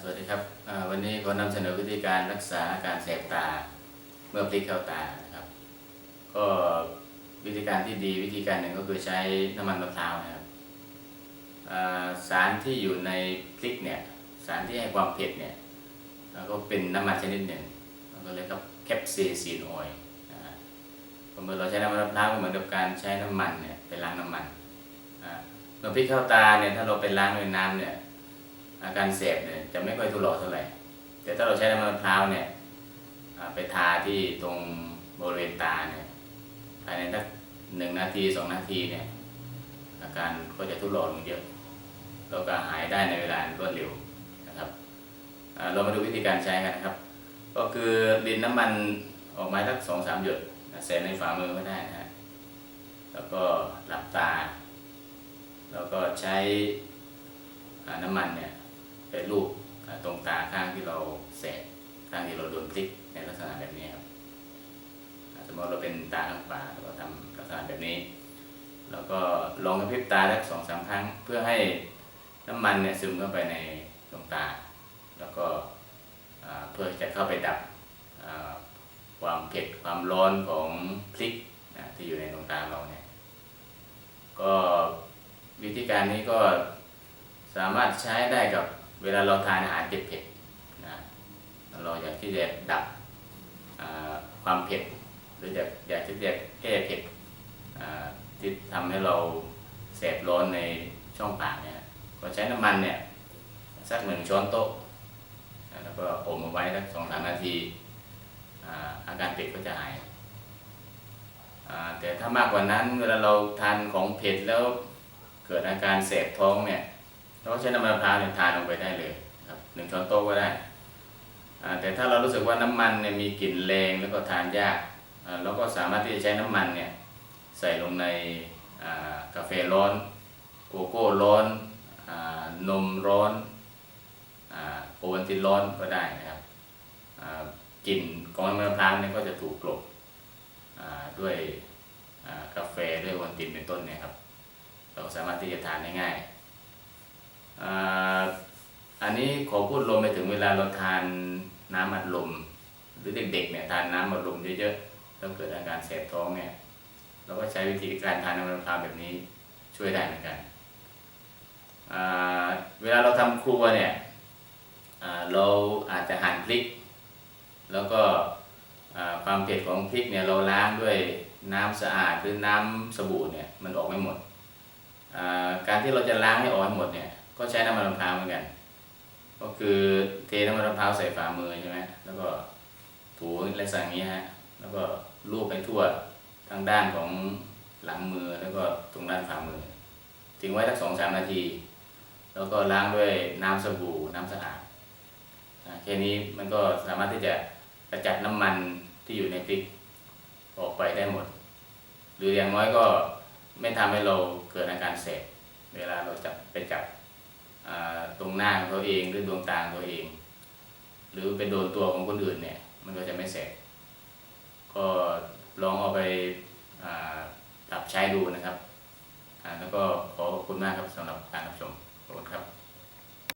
สวัสดีครับวันนี้ขอนำเสนอวิธีการรักษาอาการแสบตาเมื่อพลิกเข้าตานะครับ ก็วิธีการที่ดีวิธีการหนึ่งก็คือใช้น้ำมันมะพร้าวนะครับสารที่อยู่ในพริกเนี่ยสารที่ให้ความเผ็ดเนี่ยก็เป็นน้ำมันชนิดหนึ่งก็เรียกว่าแคปเซซีนออยล์เมื่อเราใช้น้ำมันมะพร้าวก็เหมือนกับการใช้น้ำมันเนี่ยไปล้างน้ำมันเมื่อพริกเข้าตาเนี่ยถ้าเราไปล้างด้วยน้ำเนี่ย อาการเสบเนี่ยจะไม่ค่อยทุเลาเท่าไหร่ แต่ถ้าเราใช้น้ำมันมะพร้าวเนี่ยไปทาที่ตรงบริเวณตาเนี่ยภายในสักหนึ่งนาทีสองนาทีเนี่ยอาการก็จะทุเลาลงเยอะแล้วก็หายได้ในเวลารวดเร็วนะครับเรามาดูวิธีการใช้กันนะครับ ก็คือดินน้ำมันออกมาสักสองสามหยดใส่ในฝ่ามือก็ได้นะฮะแล้วก็หลับตา แล้วก็ใช้น้ำมันเนี่ย เป็นรูปตรงตาข้างที่เราแสบข้างที่เราโดนพลิกในลักษณะแบบนี้ครับสมมติเราเป็นตาข้างขวาเราก็ทำลักษณะแบบนี้ แล้วก็ลองกระพริบตาสักสองสามครั้ง เพื่อให้น้ำมันเนี่ยซึมเข้าไปในดวงตา แล้วก็เพื่อจะเข้าไปดับความเผ็ดความร้อนของพริกนะที่อยู่ในดวงตาเราเนี่ยก็วิธีการนี้ก็สามารถใช้ได้กับ เวลาเราทานอาหารเผ็ดๆนะเราอยากที่จะดับความเผ็ดหรืออยากอยากที่จะแก้เผ็ดที่ทำให้เราแสบร้อนในช่องปากเนี่ยก็ใช้น้ำมันเนี่ยสักหนึ่งช้อนโต๊ะแล้วก็อมเอาไว้สักสองสามนาทีอาการเผ็ดก็จะหายแต่ถ้ามากกว่านั้นเวลาเราทานของเผ็ดแล้วเกิดอาการแสบท้องเนี่ย เราก็ใช้น้ำมันมะพร้าวเนี่ยทานลงไปได้เลยครับหนึ่งช้อนโต๊ะก็ได้แต่ถ้าเรารู้สึกว่าน้ำมันเนี่ยมีกลิ่นแรงแล้วก็ทานยากเราก็สามารถที่จะใช้น้ำมันเนี่ยใส่ลงในกาแฟร้อนโกโก้ร้อนอนมร้อนอโอวัลตินร้อนก็ได้นะครับกลิ่นของน้ำมันมะพร้าวเนี่ยก็จะถูกกลบด้วยกาแฟด้วยโอวัลตินเป็นต้นเนี่ยครับเราสามารถที่จะทานได้ง่าย อันนี้ขอพูดรวมไปถึงเวลาเราทานน้ำอัดลม หรือเด็กๆเนี่ยทานน้ำอัดลมเยอะๆแล้วเกิดอาการแสบท้องเนี่ยเราก็ใช้วิธีการทานน้ำมันมะพร้าวแบบนี้ช่วยได้เหมือนกัน เวลาเราทำครัวเนี่ยเราอาจจะหั่นพริก แล้วก็ความเผ็ดของพริกเนี่ยเราล้างด้วยน้ำสะอาดหรือน้ำสบู่เนี่ยมันออกไม่หมด การที่เราจะล้างให้ออกให้หมดเนี่ย ก็ใช้น้ำมันมะพร้าวเหมือนกัน ก็คือเทน้ำมันมะพร้าวใส่ฝ่ามือใช่ไหมแล้วก็ถูลักษณะอย่างนี้ฮะ แล้วก็ลูบไปทั่วทางด้านของหลังมือแล้วก็ตรงด้านฝ่ามือทิ้งไว้สักสองสามนาที แล้วก็ล้างด้วยน้ำสบู่น้ำสะอาดแค่นี้มันก็สามารถที่จะกระจัดน้ำมันที่อยู่ในพริกออกไปได้หมด หรืออย่างน้อยก็ไม่ทำให้เราเกิดอาการแสบเวลาเราจับไปจับ ตรงหน้าของตัวเองหรือดวงตาของตัวเอง หรือไปโดนตัวของคนอื่นเนี่ย มันก็จะไม่แสบก็ลองเอาไปปรับใช้ดูนะครับแล้วก็ขอขอบคุณมากครับสำหรับการรับชม